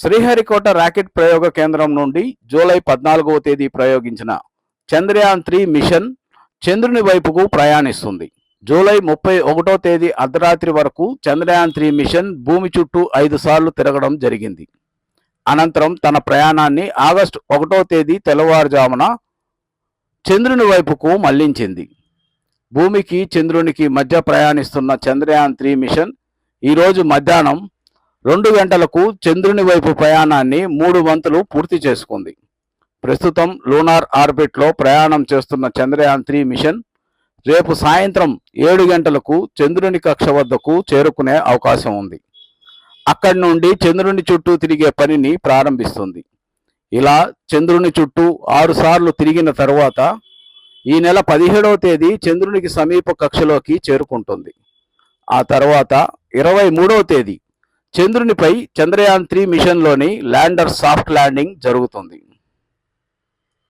Sriharikota rocket ప్రయోగ కేంద్రం నుండి జూలై పద్నాలుగవ తేదీ ప్రయోగించిన చంద్రయాన్ త్రీ మిషన్ చంద్రుని వైపుకు ప్రయాణిస్తుంది. జూలై ముప్పై ఒకటో తేదీ అర్ధరాత్రి వరకు చంద్రయాన్ త్రీ మిషన్ భూమి చుట్టూ ఐదు సార్లు తిరగడం జరిగింది. అనంతరం తన ప్రయాణాన్ని ఆగస్టు ఒకటో తేదీ తెల్లవారుజామున చంద్రుని వైపుకు మళ్ళించింది. భూమికి చంద్రునికి మధ్య ప్రయాణిస్తున్న చంద్రయాన్ త్రీ మిషన్ ఈరోజు మధ్యాహ్నం రెండు గంటలకు చంద్రుని వైపు ప్రయాణాన్ని మూడు వంతులు పూర్తి చేసుకుంది. ప్రస్తుతం లూనార్ ఆర్బిట్లో ప్రయాణం చేస్తున్న చంద్రయాన్ త్రీ మిషన్ రేపు సాయంత్రం ఏడు గంటలకు చంద్రుని కక్ష వద్దకు చేరుకునే అవకాశం ఉంది. అక్కడి నుండి చంద్రుని చుట్టూ తిరిగే పనిని ప్రారంభిస్తుంది. ఇలా చంద్రుని చుట్టూ ఆరు సార్లు తిరిగిన తరువాత ఈ నెల పదిహేడవ తేదీ చంద్రునికి సమీప కక్షలోకి చేరుకుంటుంది. ఆ తర్వాత ఇరవై మూడవ తేదీ చంద్రునిపై చంద్రయాన్ త్రీ మిషన్లోని ల్యాండర్ సాఫ్ట్ ల్యాండింగ్ జరుగుతుంది.